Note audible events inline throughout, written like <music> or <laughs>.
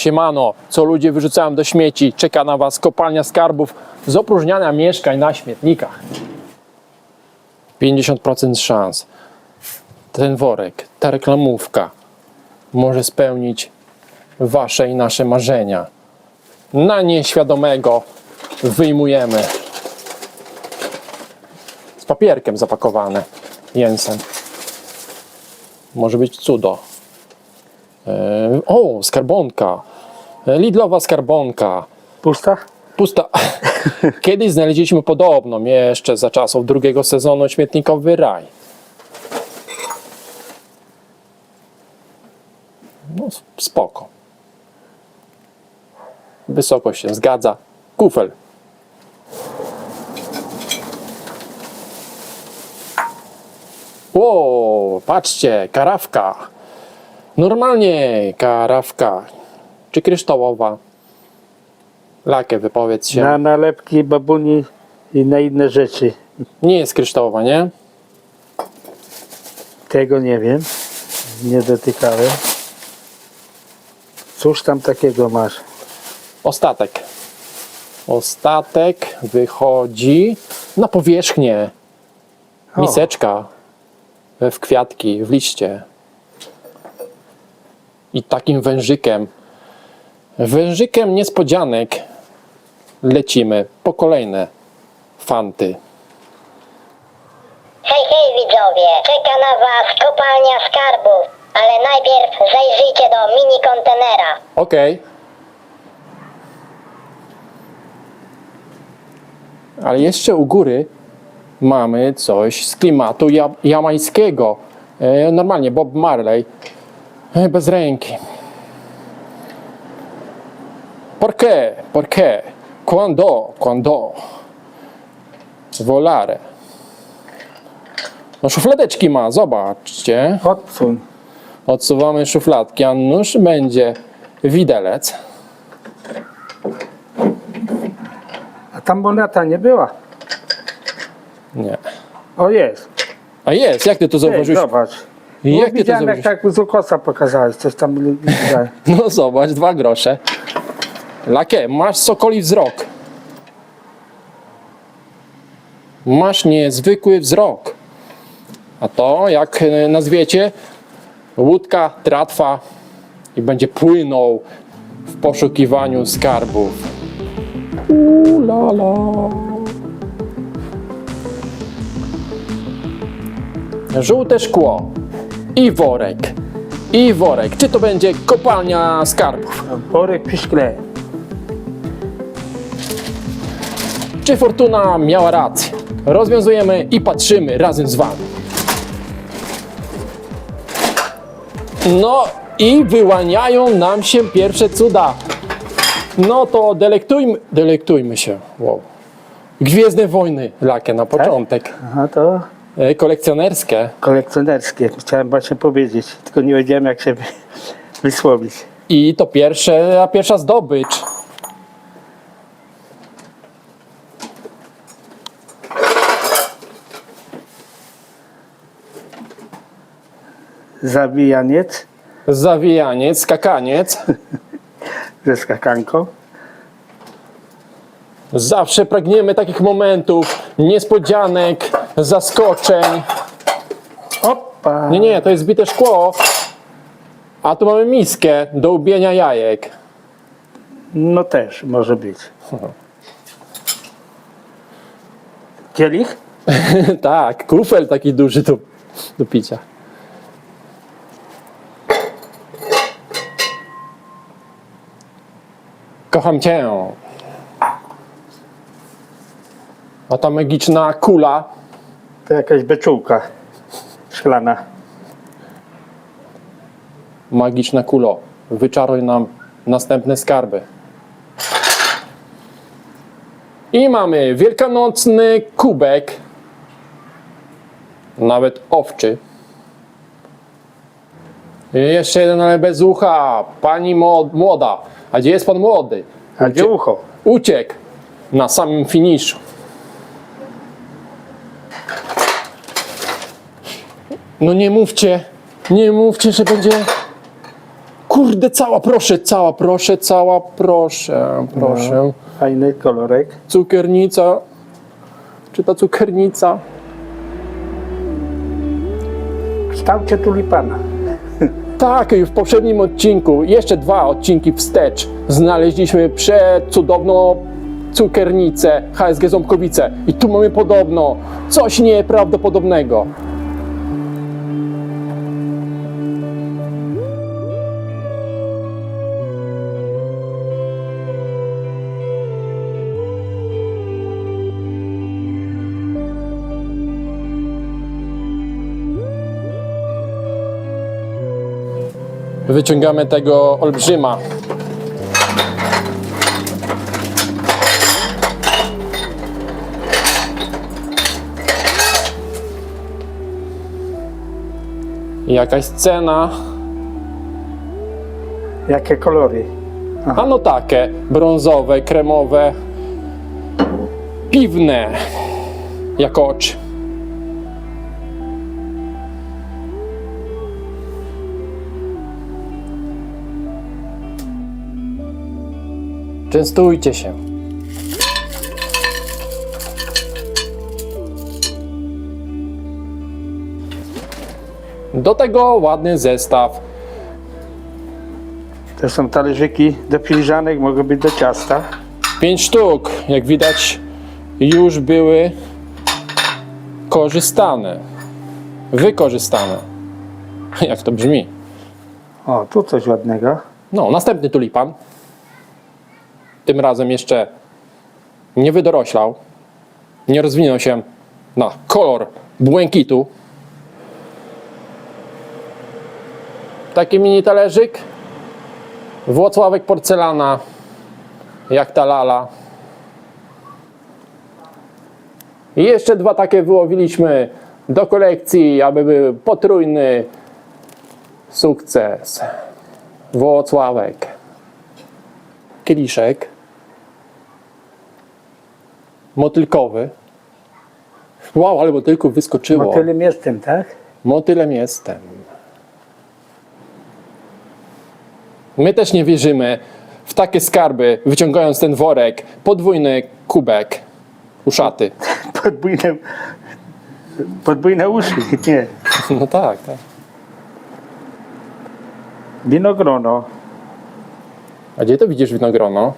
siemano, co ludzie wyrzucają do śmieci, czeka na Was kopalnia skarbów z opróżniania mieszkań na śmietnikach. 50% szans. Ten worek, ta reklamówka może spełnić Wasze i nasze marzenia. Na nieświadomego wyjmujemy z papierkiem zapakowane. Jensen. Może być cudo. E, O, skarbonka. Lidlowa skarbonka. Pusta? Pusta. <laughs> Kiedyś znaleźliśmy podobną, jeszcze za czasów drugiego sezonu Śmietnikowy Raj. No, spoko. Wysokość się zgadza. Kufel. Ło, patrzcie, karawka. Normalnie karawka. Czy kryształowa? Lakę wypowiedz się. Na nalepki babuni i na inne rzeczy. Nie jest kryształowa, nie? Tego nie wiem. Nie dotykałem. Cóż tam takiego masz? Ostatek. Ostatek wychodzi na powierzchnię. O. Miseczka w kwiatki, w liście. I takim wężykiem. Wężykiem niespodzianek lecimy po kolejne fanty. Hej, hej widzowie, czeka na was kopalnia skarbów, ale najpierw zajrzyjcie do mini kontenera. Okej. Ale jeszcze u góry mamy coś z klimatu ja jamańskiego. E, normalnie Bob Marley. E, bez ręki. ¿Por qué? Quando? Quando? Volare. No szufladeczki ma, zobaczcie. Odsuń. Odsuwamy szufladki, a nóż będzie widelec. A tam moneta nie była. Nie. O jest. A jest, jak ty to Ej, zauważyłeś? zobacz. Jak No, ty to widziałem jak zauważyłeś? tak z ukosa pokazałeś. Coś tam widziałem. <laughs> No zobacz, dwa grosze. Lakie, masz sokoli wzrok. Masz niezwykły wzrok. A to, jak e, nazwiecie, łódka, tratwa i będzie płynął w poszukiwaniu skarbów. Uuu, la. Żółte szkło i worek. I worek. Czy to będzie kopalnia skarbów? Worek przy. Czy Fortuna miała rację? Rozwiązujemy i patrzymy razem z Wami. No i wyłaniają nam się pierwsze cuda. No to delektujmy, delektujmy się. Wow. Gwiezdne wojny, lakie na początek. Aha, to E, Kolekcjonerskie. kolekcjonerskie. Chciałem właśnie powiedzieć, tylko nie wiedziałem jak się wy- wysłowić. I to pierwsze, a pierwsza zdobycz. Zawijaniec Zawijaniec, skakaniec. <laughs> ze skakanką. Zawsze pragniemy takich momentów, niespodzianek, zaskoczeń. Opa! Nie, nie, to jest zbite szkło. A tu mamy miskę do ubienia jajek. No też może być. Kielich? <laughs> tak, kufel taki duży do, do picia. Kocham cię. A ta magiczna kula To jakaś beczułka szklana. Magiczna kulo, wyczaruj nam następne skarby. I mamy wielkanocny kubek, nawet owczy. I jeszcze jeden, ale bez ucha. Pani młoda. A gdzie jest pan młody? A gdzie ucho? Uciekł na samym finiszu. No nie mówcie, nie mówcie, że będzie Kurde, cała proszę, cała proszę, cała proszę, proszę. Fajny kolorek. Cukiernica. Czy ta cukiernica? W kształcie tulipana. Tak, w poprzednim odcinku, jeszcze dwa odcinki wstecz, znaleźliśmy przecudowną cukiernicę HSG Ząbkowice. I tu mamy podobno coś nieprawdopodobnego. Wyciągamy tego olbrzyma. Jakaś cena. Jakie kolory? A no takie, brązowe, kremowe, piwne, jak oczy. Częstujcie się. Do tego ładny zestaw To są talerzyki do filiżanek, mogą być do ciasta. Pięć sztuk, jak widać, już były korzystane, wykorzystane. <laughs> Jak to brzmi? O, tu coś ładnego. No, następny tulipan. Tym razem jeszcze nie wydoroślał, nie rozwinął się na kolor błękitu. Taki mini talerzyk. Włocławek porcelana, jak ta lala. I jeszcze dwa takie wyłowiliśmy do kolekcji, aby był potrójny sukces. Włocławek. Kieliszek. Motylkowy. Wow, ale motylków wyskoczyło. Motylem jestem, tak? Motylem jestem. My też nie wierzymy w takie skarby, wyciągając ten worek, podwójny kubek uszaty. <laughs> Podwójne, podwójne uszy, nie. <laughs> No tak, tak. Winogrono. A gdzie to widzisz winogrono?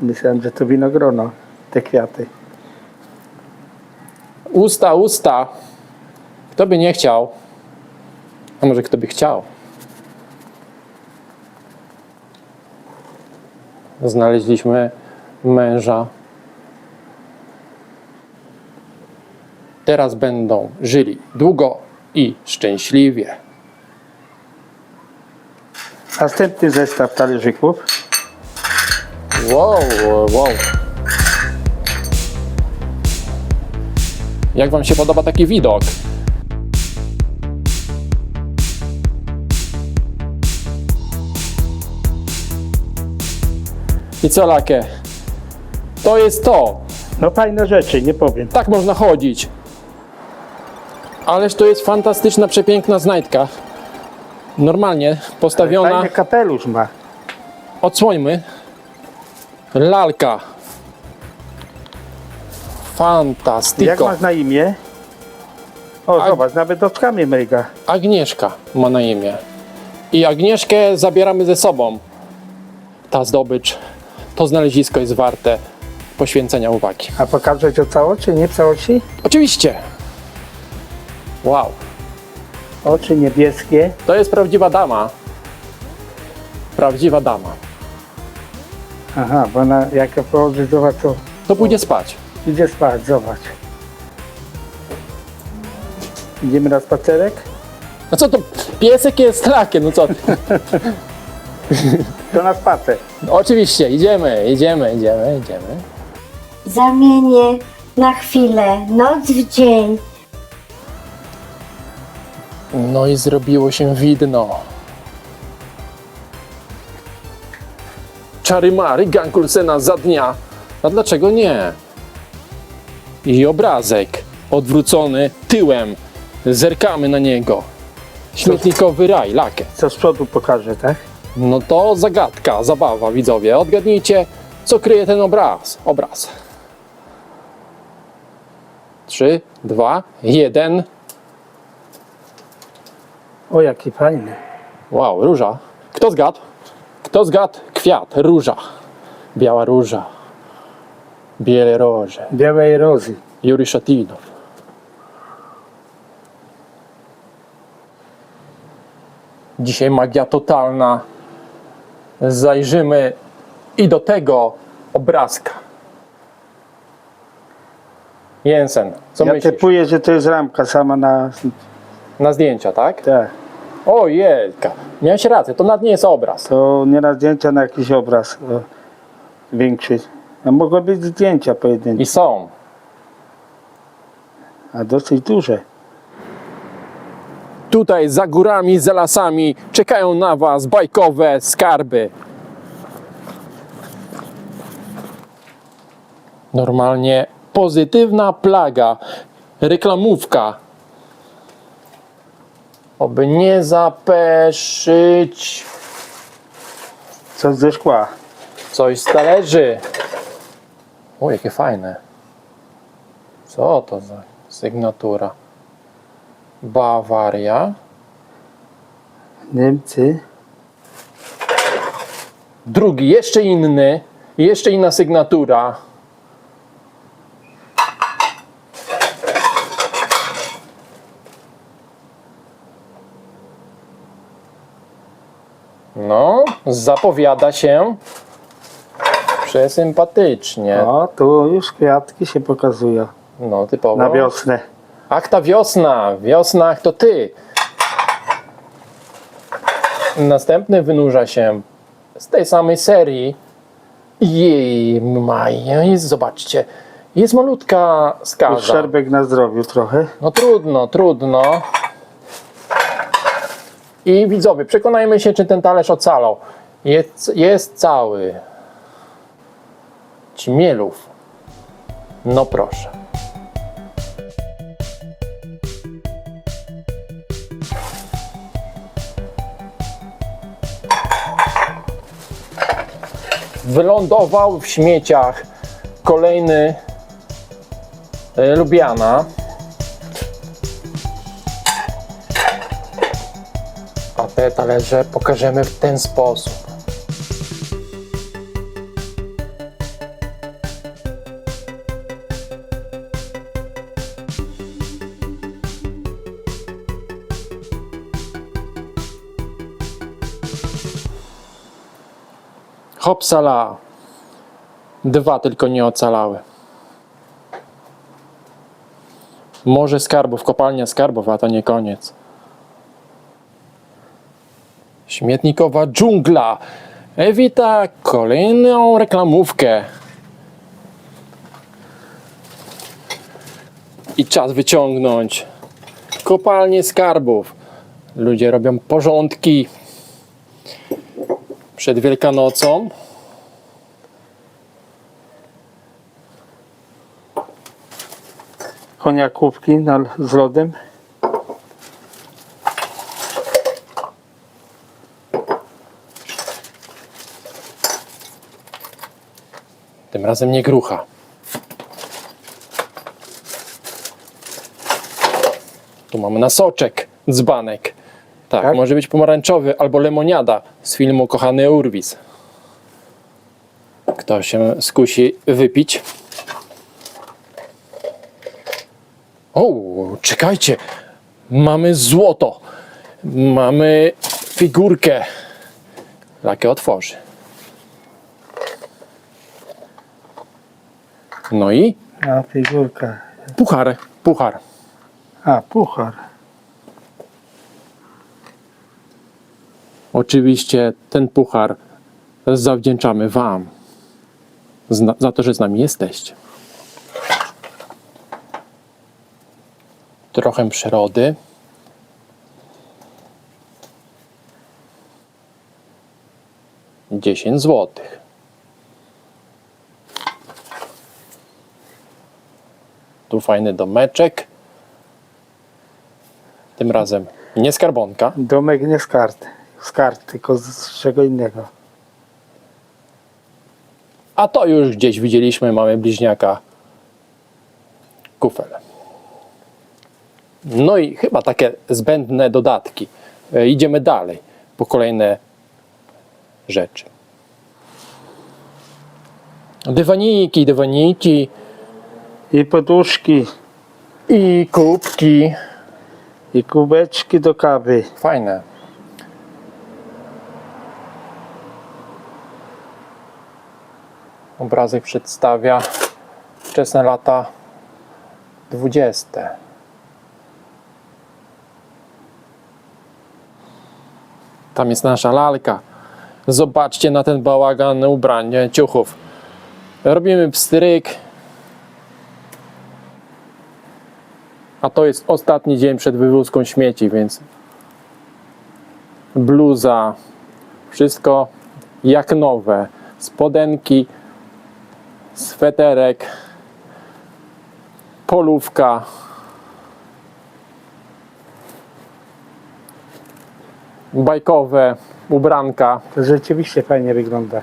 Myślałem, że to winogrono, te kwiaty. Usta, usta. Kto by nie chciał? A może kto by chciał? Znaleźliśmy męża. Teraz będą żyli długo i szczęśliwie. Następny zestaw talerzyków. Wow, wow. Jak Wam się podoba taki widok? I co, Lakie? To jest to. No fajne rzeczy, nie powiem. Tak można chodzić. Ależ to jest fantastyczna, przepiękna znajdka. Normalnie postawiona. Fajny kapelusz ma. Odsłońmy. Lalka. Jak Fantastyko. masz na imię? O, Ag- zobacz, nawet oczkami mryga. Agnieszka ma na imię. I Agnieszkę zabieramy ze sobą. Ta zdobycz, to znalezisko jest warte poświęcenia uwagi. A pokażę ci całości, nie w całości? Oczywiście. Wow. Oczy niebieskie. To jest prawdziwa dama. Prawdziwa dama. Aha, bo ona jak ja zobacz, to To pójdzie spać. idzie spać, zobacz. Idziemy na spacerek? No co to? Piesek jest lakiem, no co? ty? To na spacer. Oczywiście, idziemy, idziemy, idziemy, idziemy. Zamienię na chwilę noc w dzień. No i zrobiło się widno. Czary Mary, Gankulsena za dnia. A dlaczego nie? I obrazek odwrócony tyłem. Zerkamy na niego. Śmietnikowy raj, lakę. Co z przodu pokażę, tak? No to zagadka, zabawa, widzowie. Odgadnijcie, co kryje ten obraz. Obraz. 3, 2, 1. O, jaki fajny. Wow, róża. Kto zgadł? Kto zgadł? Kwiat, róża. Biała róża. Biele roże. Białej rozy. Juri Szatinow. Dzisiaj magia totalna. Zajrzymy i do tego obrazka. Jensen, co ja myślisz? typuję, że to jest ramka sama na... Na zdjęcia, tak? Tak. Ojejka, miałeś rację, to nawet nie jest obraz. To nie na zdjęcia, na jakiś obraz o, większy. A mogły być zdjęcia pojedyncze, I są. a dosyć duże. Tutaj za górami, za lasami czekają na Was bajkowe skarby. Normalnie pozytywna plaga, reklamówka. Oby nie zapeszyć Co ze szkła. coś z talerzy. O, jakie fajne. Co to za sygnatura? Bawaria. Niemcy. Drugi, jeszcze inny, jeszcze inna sygnatura. No, zapowiada się przesympatycznie. O, tu już kwiatki się pokazują. No, typowo. Na wiosnę. Ach, ta wiosna, wiosna, ach, to ty. Następny wynurza się z tej samej serii. Jej, maj, zobaczcie, jest malutka skaza. Szerbek na zdrowiu trochę. No trudno, trudno. I widzowie, przekonajmy się, czy ten talerz ocalał. Jest, jest cały. Ćmielów. No proszę. Wylądował w śmieciach kolejny e, Lubiana. Te talerze pokażemy w ten sposób. Hopsala. Dwa tylko nie ocalały. Może skarbów, kopalnia skarbów, a to nie koniec. Śmietnikowa dżungla wita kolejną reklamówkę. I czas wyciągnąć kopalnię skarbów. Ludzie robią porządki przed Wielkanocą. Koniakówki z lodem. Tym razem nie grucha. Tu mamy na soczek, dzbanek. Tak, Tak? może być pomarańczowy albo lemoniada z filmu Kochany Urwis. Kto się skusi wypić? O, czekajcie. Mamy złoto. Mamy figurkę. Lakę otworzy. No i A, figurka. puchar, puchar. A, puchar. Oczywiście ten puchar zawdzięczamy Wam za to, że z nami jesteście. Trochę przyrody. Dziesięć złotych. Tu fajny domeczek. Tym razem nie skarbonka, Domek nie z kart. z kart, tylko z, z czego innego. A to już gdzieś widzieliśmy, mamy bliźniaka kufel. No i chyba takie zbędne dodatki. E, Idziemy dalej po kolejne rzeczy. Dywaniki, dywaniki I poduszki, i kubki. i kubeczki do kawy. Fajne. Obrazek przedstawia wczesne lata dwudzieste. Tam jest nasza lalka. Zobaczcie na ten bałagan ubrań, nie, ciuchów. Robimy pstryk. A to jest ostatni dzień przed wywózką śmieci, więc bluza, wszystko jak nowe. Spodenki, sweterek, polówka. Bajkowe ubranka. To rzeczywiście fajnie wygląda.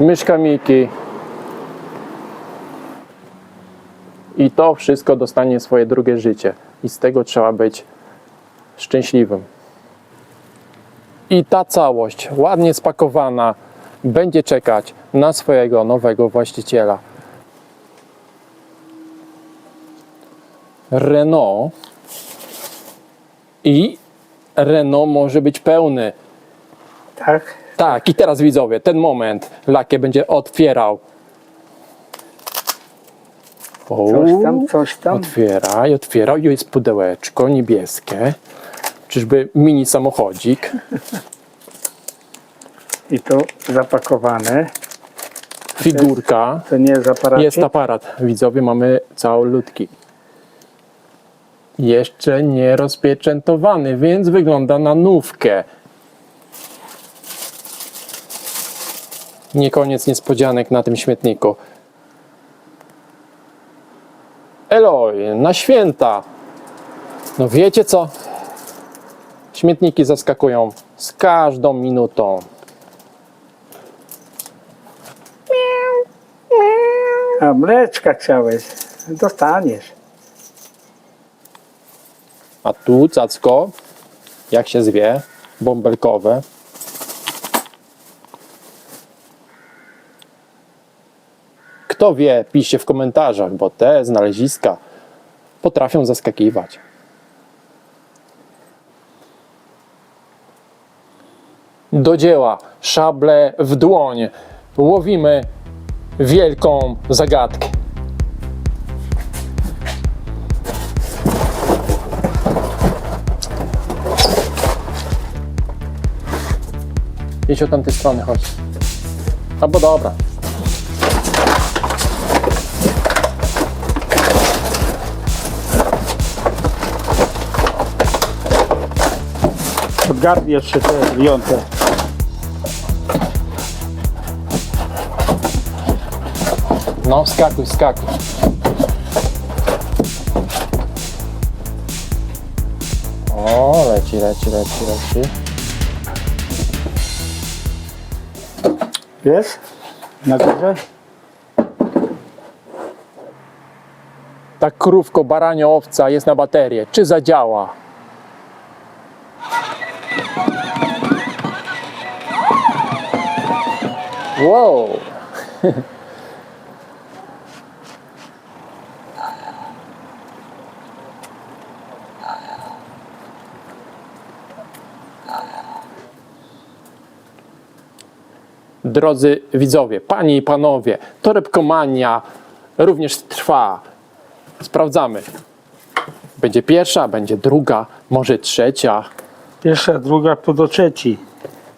myszka Miki. I to wszystko dostanie swoje drugie życie. I z tego trzeba być szczęśliwym. I ta całość, ładnie spakowana, będzie czekać na swojego nowego właściciela. Renault. I Renault może być pełny. Tak? Tak, i teraz widzowie, ten moment Lakie będzie otwierał. O, Coś tam, coś tam. Otwieraj, otwieraj. I jest pudełeczko niebieskie. Czyżby mini samochodzik. I to zapakowane. Figurka. To nie jest aparat. Jest aparat. Widzowie, mamy całolutki. Jeszcze nie rozpieczętowany, więc wygląda na nówkę. Nie koniec niespodzianek na tym śmietniku. Eloj, na święta. No wiecie co? Śmietniki zaskakują z każdą minutą. A mleczka chciałeś. Dostaniesz. A tu cacko, jak się zwie, bąbelkowe. Kto wie, piszcie w komentarzach, bo te znaleziska potrafią zaskakiwać. Do dzieła, szable w dłoń. Łowimy wielką zagadkę. Idź od tamtej strony, chodź. Albo dobra. Odgarnij jeszcze te wyjąte. No, skakuj, skakuj. O, leci, leci, leci, leci. Wiesz? Na górze? Ta krówko, baranie, owca jest na baterię. Czy zadziała? Wow! Drodzy widzowie, panie i panowie, torebkomania również trwa. Sprawdzamy. Będzie pierwsza, będzie druga, może trzecia. Pierwsza, druga, po do trzeci.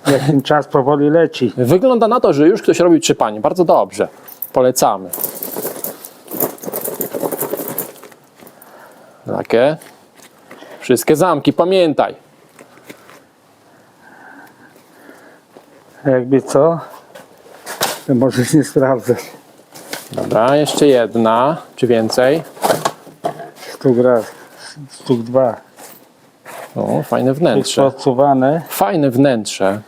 Jak ten czas powoli leci. Wygląda na to, że już ktoś robił trzy panie. Bardzo dobrze. Polecamy. Takie. Wszystkie zamki, pamiętaj. Jakby co? To możesz nie sprawdzać. Dobra, jeszcze jedna, czy więcej. Sztuk raz, sztuk dwa. O, fajne wnętrze. podsuwane. Fajne wnętrze.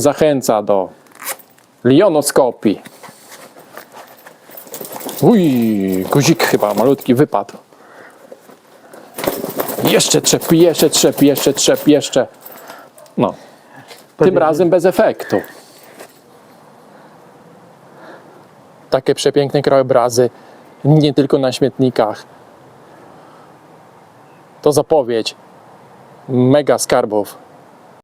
Zachęca do lionoskopii. Uj, guzik chyba malutki wypadł. Jeszcze trzep, jeszcze trzep, jeszcze trzep, jeszcze. No, tym razem bez efektu. Takie przepiękne krajobrazy, nie tylko na śmietnikach. To zapowiedź mega skarbów